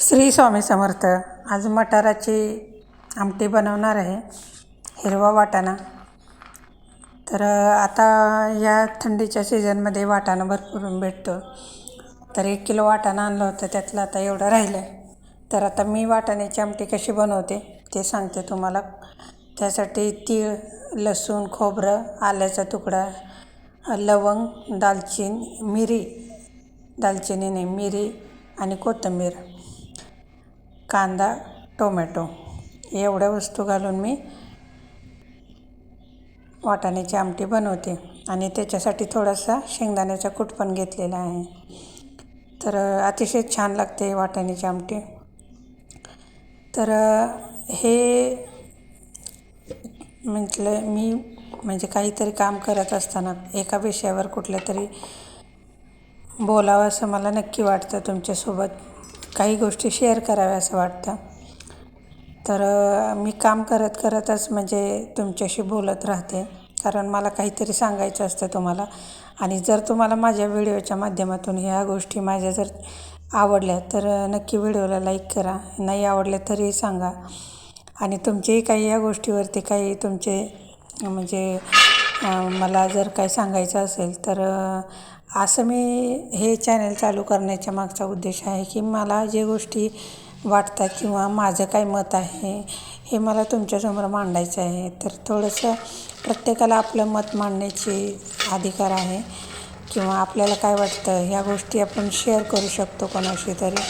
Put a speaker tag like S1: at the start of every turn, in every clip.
S1: श्री स्वामी समर्थ आज मटाराची आमटी बनवणार आहे हिरवा वाटाणा. तर आता या थंडीच्या सीझनमध्ये वाटाणा भरपूर भेटतो. तर एक किलो वाटाणा आणलं होतं त्यातलं आता एवढं राहिलं आहे तर आता मी वाटाण्याची आमटी कशी बनवते ते सांगते तुम्हाला. त्यासाठी तीळ लसूण खोबरं आल्याचा तुकडा लवंग दालचिनी मिरी. दालचिनी नाही मिरी आणि कोथिंबीर. कांदा टोमॅटो एवढ्या वस्तू घालून मी वाटाण्याची आमटी बनवते आणि त्याच्यासाठी थोडासा शेंगदाण्याचा कूट पण घेतलेला आहे. तर अतिशय छान लागते वाटाण्याची आमटी. तर हे म्हटलं मी म्हणजे काहीतरी काम करत असताना एका विषयावर कुठल्या तरी बोलावं असं मला नक्की वाटतं तुमच्यासोबत. काही गोष्टी शेअर कराव्या असं वाटतं. तर मी काम करत करतच म्हणजे तुमच्याशी बोलत राहते. कारण मला काहीतरी सांगायचं असतं तुम्हाला. आणि जर तुम्हाला माझ्या व्हिडिओच्या माध्यमातून ह्या गोष्टी माझ्या जर आवडल्या तर नक्की व्हिडिओला लाईक करा. नाही आवडल्या तरी सांगा. आणि तुमचेही काही या गोष्टीवरती काही तुमचे म्हणजे मला जर काही सांगायचं असेल तर असं मी हे चॅनल चालू करण्याच्या मागचा उद्देश आहे की मला जे गोष्टी वाटतात किंवा माझं काय मत आहे हे मला तुमच्यासमोर मांडायचं आहे. तर थोडंसं प्रत्येकाला आपलं मत मांडण्याची अधिकार आहे किंवा आपल्याला काय वाटतं ह्या गोष्टी आपण शेअर करू शकतो कोणाशी तरी.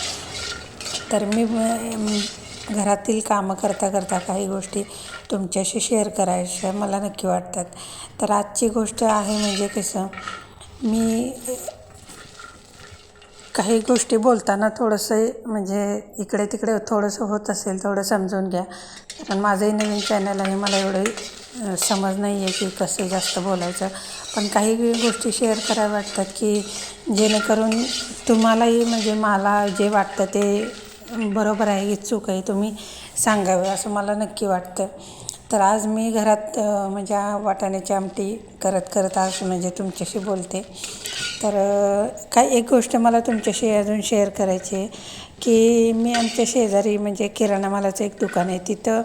S1: तर मी घरातील कामं करता करता काही गोष्टी तुमच्याशी शेअर करायच्या मला नक्की वाटतात. तर आजची गोष्ट आहे म्हणजे कसं मी काही गोष्टी बोलताना थोडंसं म्हणजे इकडे तिकडे थोडंसं होत असेल थोडं समजून घ्या. कारण माझंही नवीन चॅनल आहे मला एवढं समज नाही आहे की कसं जास्त बोलायचं. पण काही गोष्टी शेअर करायला वाटतात की जेणेकरून तुम्हालाही म्हणजे मला जे वाटतं ते बरोबर आहे की चूक आहे तुम्ही सांगावे असं मला नक्की वाटतं तर आज मी घरात म्हणजे वाटाण्याची आमटी करत करत आज म्हणजे तुमच्याशी बोलते. तर काय एक गोष्ट मला तुमच्याशी अजून शेअर करायची आहे की मी आमच्या शेजारी म्हणजे किराणा मालाचं एक दुकान आहे. तिथं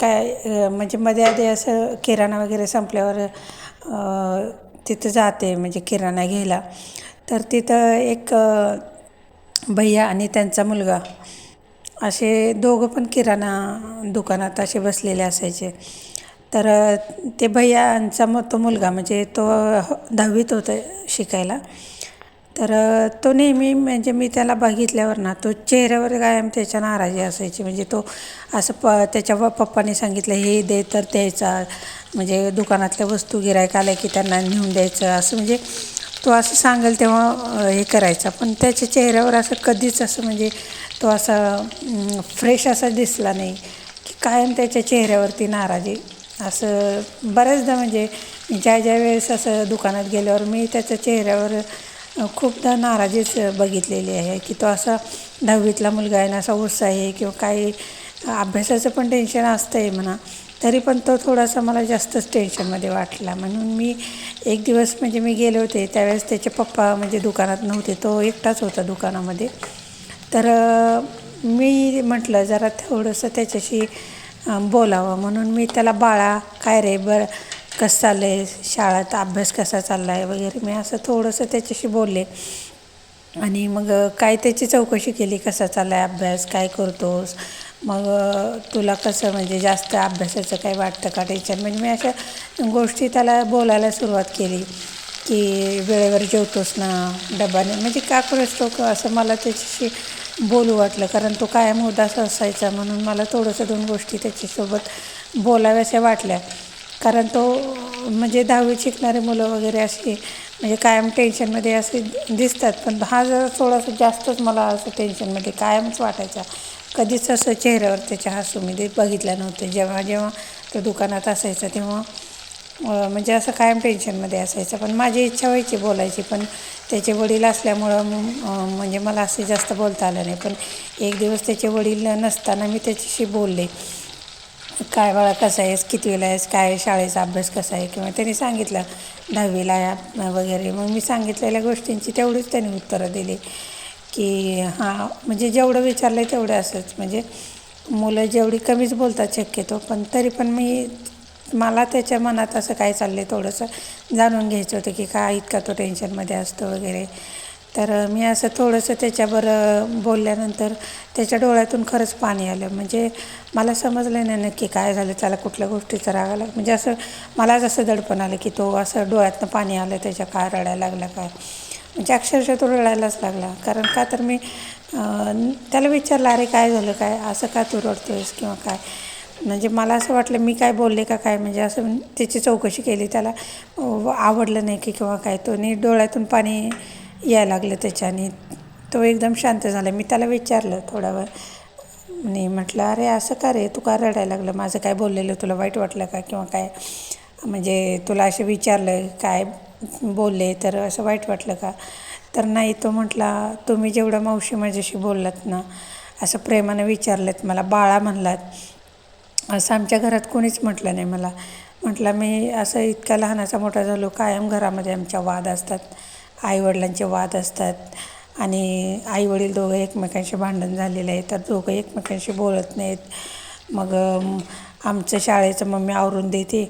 S1: काय म्हणजे मध्ये आधी असं किराणा वगैरे संपल्यावर तिथं जाते म्हणजे किराणा घ्यायला. तर तिथं एक भैया आणि त्यांचा मुलगा. असे दोघं पण किराणा दुकानात असे बसलेले असायचे. तर ते भैयांचा मग तो मुलगा म्हणजे तो दहावीत होतं शिकायला. तर तो नेहमी म्हणजे मी त्याला बघितल्यावर ना तो चेहऱ्यावर कायम त्याच्या नाराजी असायची. म्हणजे तो असं प त्याच्या पप्पाने सांगितलं हे दे तर द्यायचा म्हणजे दुकानातल्या वस्तू गिरायक आल्या की त्यांना नेऊन द्यायचं. असं म्हणजे तो असं सांगेल तेव्हा हे करायचा. पण त्याच्या चेहऱ्यावर असं कधीच असं म्हणजे तो असा फ्रेश असा दिसला नाही. की कायम त्याच्या चेहऱ्यावरती नाराजी. असं बऱ्याचदा म्हणजे ज्या ज्या वेळेस असं दुकानात गेल्यावर मी त्याच्या चेहऱ्यावर खूपदा नाराजीच बघितलेली आहे. की तो असा दहावीतला मुलगा आहे ना असा उत्साह आहे किंवा काही अभ्यासाचं पण टेन्शन असतं आहे म्हणा. तरी पण तो थोडासा मला जास्तच टेन्शनमध्ये वाटला. म्हणून मी एक दिवस म्हणजे मी गेले होते त्यावेळेस त्याचे पप्पा म्हणजे दुकानात नव्हते तो एकटाच होता दुकानामध्ये. तर मी म्हटलं जरा थोडंसं त्याच्याशी बोलावं. म्हणून मी त्याला बाळा काय रे बरं कसं चाललं आहे शाळेत अभ्यास कसा चालला आहे वगैरे मी असं थोडंसं त्याच्याशी बोलले. आणि मग काय त्याची चौकशी केली? कसा चालला आहे अभ्यास? काय करतोस? मग तुला कसं म्हणजे जास्त अभ्यासाचं काही वाटतं का टेन्शन म्हणजे मी अशा गोष्टी त्याला बोलायला सुरुवात केली की वेळेवर जेवतोस ना डब्याने म्हणजे का करतो असं मला त्याच्याशी बोलू वाटलं. कारण तो कायम उदास असायचा म्हणून मला थोडंसं दोन गोष्टी त्याच्यासोबत बोलाव्याशा वाटल्या. कारण तो म्हणजे दहावीत शिकणारे मुलं वगैरे अशी म्हणजे कायम टेन्शनमध्ये असे दिसतात पण हा जरा थोडासा जास्तच मला असं टेन्शनमध्ये कायमच वाटायचा. कधीच असं चेहऱ्यावर त्याच्या हसू मी ते बघितलं नव्हतं. जेव्हा जेव्हा तो दुकानात असायचा तेव्हा म्हणजे असं कायम टेन्शनमध्ये असायचं. पण माझी इच्छा व्हायची बोलायची पण त्याचे वडील असल्यामुळं म्हणजे मला असे जास्त बोलता आलं नाही. पण एक दिवस त्याचे वडील नसताना मी त्याच्याशी बोलले. काय बाळा कसं आहेस? किती आहेस? काय शाळेचा अभ्यास कसा आहे? किंवा त्यांनी सांगितलं दहावीला वगैरे. मग मी सांगितलेल्या गोष्टींची तेवढीच त्यांनी उत्तरं दिली. की हां म्हणजे जेवढं विचारलं आहे तेवढं असंच. म्हणजे मुलं जेवढी कमीच बोलतात शक्यतो पण तरी पण मी मला त्याच्या मनात असं काय चाललं आहे थोडंसं जाणून घ्यायचं होतं की का इतका तो टेन्शनमध्ये असतो वगैरे. तर मी असं थोडंसं त्याच्यावर बोलल्यानंतर त्याच्या डोळ्यातून खरंच पाणी आलं. म्हणजे मला समजलं नाही नक्की काय झालं त्याला कुठल्या गोष्टीचा राग आला. म्हणजे असं मलाच असं दडपण आलं की तो असं डोळ्यातनं पाणी आलं त्याच्या काय रडायला लागला काय. म्हणजे अक्षरशः तो रडायलाच लागला. कारण का तर मी त्याला विचारलं अरे काय झालं काय? असं का तू रडतोयस आहेस किंवा काय? म्हणजे मला असं वाटलं मी काय बोलले का काय? म्हणजे असं त्याची चौकशी केली. त्याला आवडलं नाही की किंवा काय? तो नी डोळ्यातून पाणी यायला लागलं त्याच्याने. तो एकदम शांत झाला. मी त्याला विचारलं थोडा वेळ आणि म्हटलं अरे असं का रे? तू का रडायला लागलं? माझं काय बोललेलं? तुला वाईट वाटलं का? किंवा काय? म्हणजे तुला असं विचारलं काय बोलले? तर असं वाईट वाटलं का? तर नाही तो म्हटला तुम्ही जेवढं मावशी माझ्याशी बोललात ना असं प्रेमानं विचारलं मला. बाळा म्हणलात. असं आमच्या घरात कोणीच म्हटलं नाही मला. म्हटलं मी असं इतक्या लहानाचा मोठा झालो. कायम घरामध्ये आमच्या वाद असतात. आईवडिलांचे वाद असतात आणि आईवडील दोघं एकमेकांशी भांडण झालेलं आहे तर दोघं एकमेकांशी बोलत नाहीत. मग आमचं शाळेचं मम्मी आवरून देते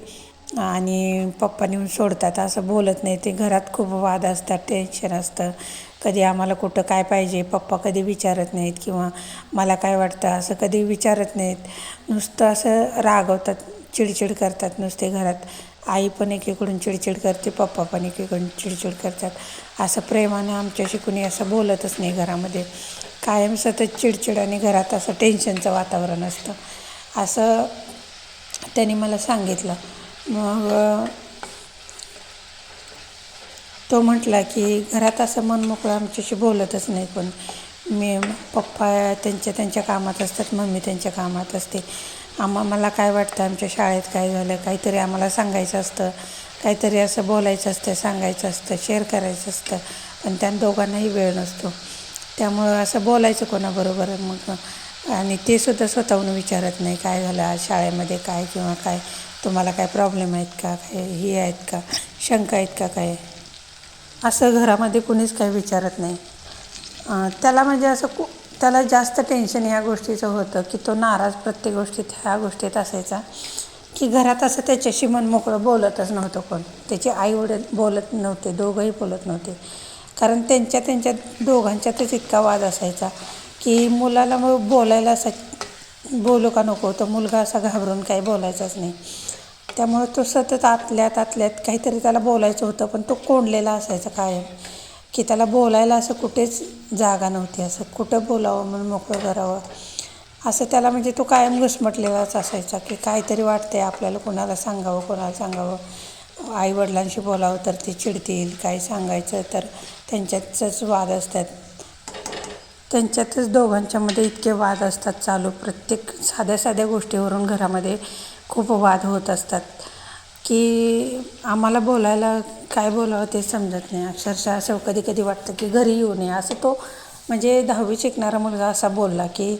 S1: आणि पप्पा नेऊन सोडतात. असं बोलत नाही ते. घरात खूप वाद असतात टेन्शन असतं. कधी आम्हाला कुठं काय पाहिजे पप्पा कधी विचारत नाहीत किंवा मला काय वाटतं असं कधी विचारत नाहीत. नुसतं असं रागवतात चिडचिड करतात नुसते घरात. आई पण एकीकडून चिडचिड करते पप्पा पण एकीकडून चिडचिड करतात. असं प्रेमानं आमच्याशी कुणी असं बोलतच नाही घरामध्ये. कायम सतत चिडचिड आणि घरात असं टेन्शनचं वातावरण असतं. असं त्यांनी मला सांगितलं. मग तो म्हटला की घरात असं मन मोकळं आमच्याशी बोलतच नाही पण मी पप्पा त्यांच्या त्यांच्या कामात असतात मम्मी त्यांच्या कामात असते. आम्हा मला काय वाटतं आमच्या शाळेत काय झालं काहीतरी आम्हाला सांगायचं असतं. काहीतरी असं बोलायचं असतं सांगायचं असतं शेअर करायचं असतं. पण त्या दोघांनाही वेळ नसतो. त्यामुळं असं बोलायचं कोणाबरोबर मग. आणि ते सुद्धा स्वतःहून विचारत नाही काय झालं आज शाळेमध्ये काय किंवा काय? तुम्हाला काय प्रॉब्लेम आहेत का? काय ही आहेत का? शंका आहेत का? काय? असं घरामध्ये कुणीच काही विचारत नाही. त्याला म्हणजे असं कु त्याला जास्त टेन्शन ह्या गोष्टीचं होतं की तो नाराज प्रत्येक गोष्टीत ह्या गोष्टीत असायचा. की घरात असं त्याच्याशी मनमोकळं बोलतच नव्हतं कोण. त्याचे आईवडील बोलत नव्हते दोघंही बोलत नव्हते. कारण त्यांच्या त्यांच्या दोघांच्यातच इतका वाद असायचा की मुलाला मग बोलायला असं बोलू का नको? तो मुलगा असा घाबरून काही बोलायचाच नाही. त्यामुळं तो सतत आतल्यात आतल्यात काहीतरी त्याला बोलायचं होतं पण तो कोंडलेला असायचा कायम. की त्याला बोलायला असं कुठेच जागा नव्हती असं कुठं बोलावं म्हणून मोकळं करावं. असं त्याला म्हणजे तो कायम घुसमटलेलाच असायचा की काहीतरी वाटतंय आपल्याला कोणाला सांगावं कोणाला सांगावं. आईवडिलांशी बोलावं तर ते चिडतील काही सांगायचं तर त्यांच्यातच वाद असतात. त्यांच्यातच दोघांच्यामध्ये इतके वाद असतात चालू. प्रत्येक साध्या साध्या गोष्टीवरून घरामध्ये खूप वाद होत असतात. की आम्हाला बोलायला काय बोलावं ते समजत नाही. अक्षरशः असं कधी कधी वाटतं की घरी येऊ नये. असं तो म्हणजे दहावी शिकणारा मुलगा असा बोलला की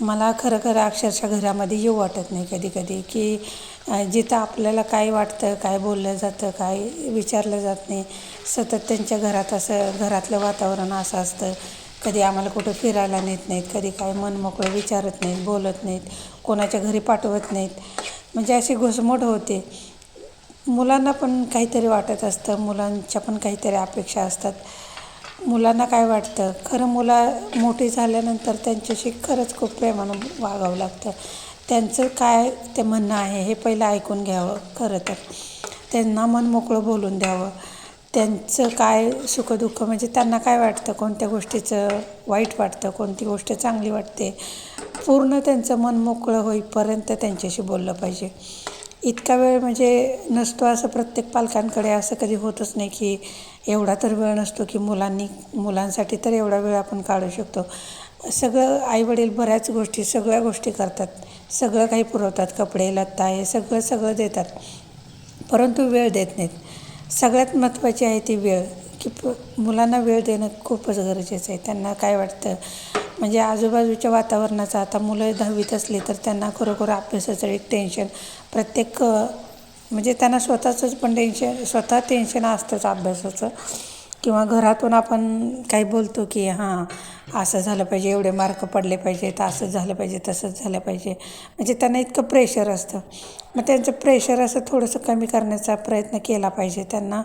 S1: मला खरं खरं अक्षरशः घरामध्ये येऊ वाटत नाही कधी कधी की जिथं आपल्याला काय वाटतं काय बोललं जातं काय विचारलं जात नाही. सतत त्यांच्या घरात असं घरातलं वातावरण असं असतं. कधी आम्हाला कुठं फिरायला नेत नाहीत कधी काय मन मोकळं विचारत नाहीत बोलत नाहीत कोणाच्या घरी पाठवत नाहीत. म्हणजे अशी घुसमट होते. मुलांना पण काहीतरी वाटत असतं मुलांच्या पण काहीतरी अपेक्षा असतात. मुलांना काय वाटतं? खरं मुलं मोठी झाल्यानंतर त्यांच्याशी खरंच खूप प्रेमानं वागावं लागतं. त्यांचं काय ते म्हणणं आहे हे पहिलं ऐकून घ्यावं खरं तर. त्यांना मन मोकळं बोलून द्यावं. त्यांचं काय सुखदुःख म्हणजे त्यांना काय वाटतं? कोणत्या गोष्टीचं वाईट वाटतं? कोणती गोष्ट चांगली वाटते? पूर्ण त्यांचं मन मोकळं होईपर्यंत त्यांच्याशी बोललं पाहिजे. इतका वेळ म्हणजे नसतो असं प्रत्येक पालकांकडे असं कधी होतच नाही की एवढा तर वेळ नसतो की मुलांनी मुलांसाठी तर एवढा वेळ आपण काढू शकतो. सगळं आईवडील बऱ्याच गोष्टी सगळ्या गोष्टी करतात. सगळं काही पुरवतात कपडे लत्ता हे सगळं सगळं देतात. परंतु वेळ देत नाहीत. सगळ्यात महत्त्वाची आहे ती वेळ की मुलांना वेळ देणं खूपच गरजेचं आहे. त्यांना काय वाटतं? म्हणजे आजूबाजूच्या वातावरणाचं आता मुलं दहावीत असली तर त्यांना खरोखर अभ्यासाचं एक टेन्शन प्रत्येक म्हणजे त्यांना स्वतःचंच पण टेन्शन स्वतः टेन्शन असतंच अभ्यासाचं. किंवा घरातून आपण काही बोलतो की हां असं झालं पाहिजे एवढे मार्क पडले पाहिजेत असं झालं पाहिजे तसंच झालं पाहिजे. म्हणजे त्यांना इतकं प्रेशर असतं. मग त्यांचं प्रेशर असं थोडंसं कमी करण्याचा प्रयत्न केला पाहिजे. त्यांना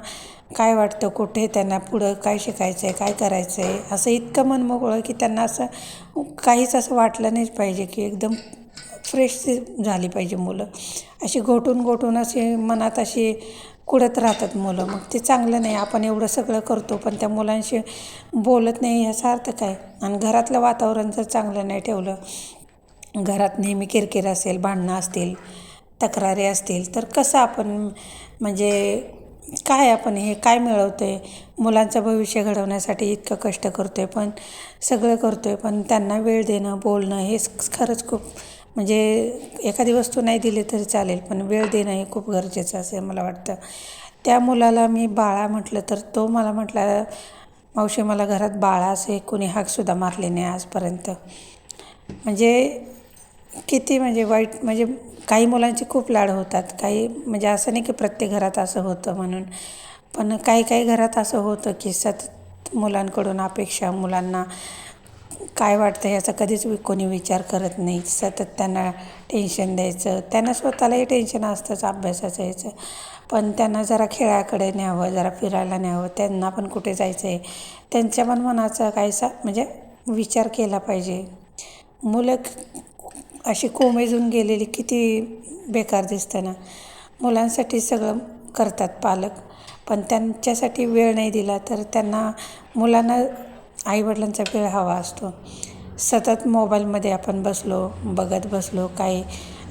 S1: काय वाटतं कुठे त्यांना पुढं काय शिकायचं आहे काय करायचं आहे असं इतकं मन मोकळं की त्यांना असं काहीच असं वाटलं नाही पाहिजे की एकदम फ्रेश झाली पाहिजे मुलं. अशी घोटून घोटून अशी मनात अशी कुडत राहतात मुलं. मग ते चांगलं नाही. आपण एवढं सगळं करतो पण त्या मुलांशी बोलत नाही ह्याचा अर्थ काय आणि घरातलं वातावरण जर चांगलं नाही ठेवलं घरात नेहमी किरकिर असेल भांडणं असतील तक्रारी असतील तर कसं आपण म्हणजे काय आपण हे काय मिळवतो आहे मुलांचं भविष्य घडवण्यासाठी इतकं कष्ट करतो आहे पण सगळं करतो आहे पण त्यांना वेळ देणं बोलणं हे खरंच खूप म्हणजे एखादी वस्तू नाही दिली तरी चालेल पण वेळ देणं हे खूप गरजेचं असेल मला वाटतं. त्या मुलाला मी बाळा म्हटलं तर तो मला म्हटला मावशी मला घरात बाळा असे कोणी हाकसुद्धा मारले नाही आजपर्यंत. म्हणजे किती म्हणजे वाईट म्हणजे काही मुलांची खूप लाड होतात. काही म्हणजे असं नाही की प्रत्येक घरात असं होतं म्हणून. पण काही काही घरात असं होतं की सतत मुलांकडून अपेक्षा मुलांना काय वाटतं याचा? कधीच कोणी विचार करत नाही. सतत त्यांना टेन्शन द्यायचं. त्यांना स्वतःलाही टेन्शन असतंच अभ्यासाचं यायचं पण त्यांना जरा खेळाकडे न्यावं जरा फिरायला न्यावं. त्यांना पण कुठे जायचं आहे त्यांच्या पण मनाचा काहीसा म्हणजे विचार केला पाहिजे. मुलं अशी कोमेजून गेलेली किती बेकार दिसतं ना. मुलांसाठी सगळं करतात पालक. पण त्यांच्यासाठी वेळ नाही दिला तर त्यांना मुलांना आईवडिलांचा वेळ हवा असतो. सतत मोबाईलमध्ये आपण बसलो बघत बसलो काही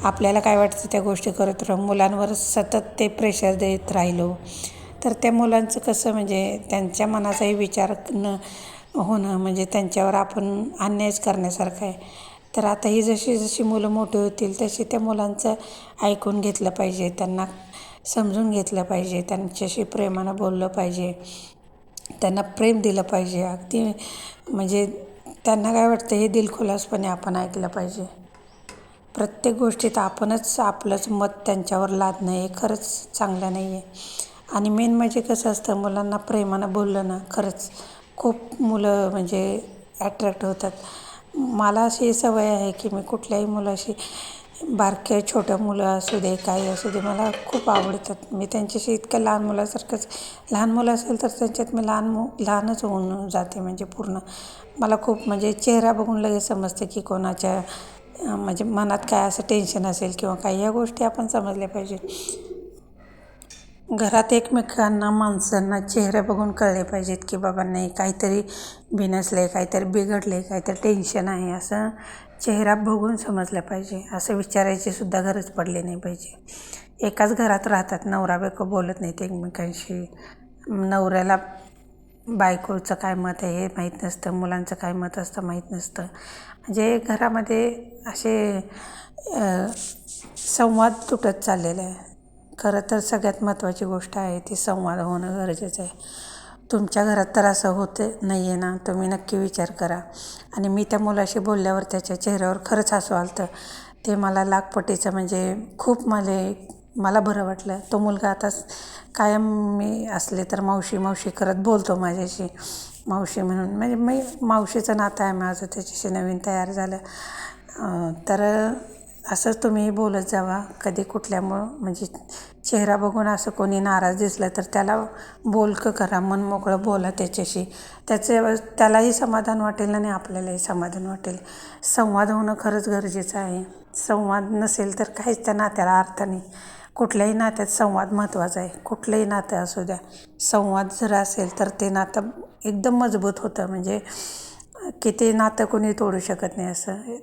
S1: आपल्याला काय वाटतं त्या गोष्टी करत राहू मुलांवर सतत ते प्रेशर देत राहिलो. तर त्या मुलांचं कसं म्हणजे त्यांच्या मनाचाही विचार न होणं म्हणजे त्यांच्यावर आपण अन्यायच करण्यासारखं आहे. तर आता ही जशी जशी मुलं मोठी होतील तशी त्या मुलांचं ऐकून घेतलं पाहिजे त्यांना समजून घेतलं पाहिजे त्यांच्याशी प्रेमानं बोललं पाहिजे. त्यांना प्रेम दिलं पाहिजे. अगदी म्हणजे त्यांना काय वाटतं हे दिलखुलासपणे आपण ऐकलं पाहिजे. प्रत्येक गोष्टीत आपणच आपलंच मत त्यांच्यावर लादणं हे खरंच चांगलं नाही आहे आणि मेन म्हणजे कसं असतं मुलांना प्रेमानं बोललं ना खरंच खूप मुलं म्हणजे ॲट्रॅक्ट होतात. मला अशी सवय आहे की मी कुठल्याही मुलाशी बारक्या छोट्या मुलं असू दे काही असू दे मला खूप आवडतात. मी त्यांच्याशी इतकं लहान मुलासारखंच लहान मुलं असेल तर त्यांच्यात मी लहान मु लहानच होऊन जाते म्हणजे पूर्ण. मला खूप म्हणजे चेहरा बघून लगेच समजते की कोणाच्या म्हणजे मनात काय असं टेन्शन असेल किंवा काही ह्या गोष्टी आपण समजल्या पाहिजे. घरात एकमेकांना माणसांना चेहरे बघून कळले पाहिजेत की बाबा नाही काहीतरी बिनसले काहीतरी बिघडले काहीतरी टेन्शन आहे असं चेहरा बघून समजलं पाहिजे. असं विचारायची सुद्धा गरज पडली नाही पाहिजे. एकाच घरात राहतात नवरा बायको बोलत नाहीत एकमेकांशी. नवऱ्याला बायकोचं काय मत आहे हे माहीत नसतं मुलांचं काय मत असतं माहीत नसतं. म्हणजे घरामध्ये असे संवाद तुटत चाललेला आहे. खरं तर सगळ्यात महत्त्वाची गोष्ट आहे ती संवाद होणं गरजेचं आहे. तुमच्या घरात तर असं होतं नाही आहे ना तुम्ही नक्की विचार करा. आणि मी त्या मुलाशी बोलल्यावर त्याच्या चेहऱ्यावर खरंच हसू आलं ते मला लाखपटीचं म्हणजे खूप मला मला बरं वाटलं. तो मुलगा आता कायम मी असले तर मावशी मावशी करत बोलतो माझ्याशी. मावशी म्हणून म्हणजे मी मावशीचं नातं आहे माझं त्याच्याशी नवीन तयार झालं. तर असंच तुम्ही बोलत जावा. कधी कुठल्यामुळं म्हणजे चेहरा बघून असं कोणी नाराज दिसलं तर त्याला बोलकं करा मन मोकळं बोला त्याच्याशी. त्याचे त्यालाही समाधान वाटेल आणि आपल्यालाही समाधान वाटेल. संवाद होणं खरंच गरजेचं आहे. संवाद नसेल तर काहीच त्या नात्याला अर्थ नाही. कुठल्याही नात्यात संवाद महत्त्वाचा आहे. कुठलंही नातं असू द्या. संवाद जर असेल तर ते नातं एकदम मजबूत होतं. म्हणजे की ते नातं कोणी तोडू शकत नाही असं.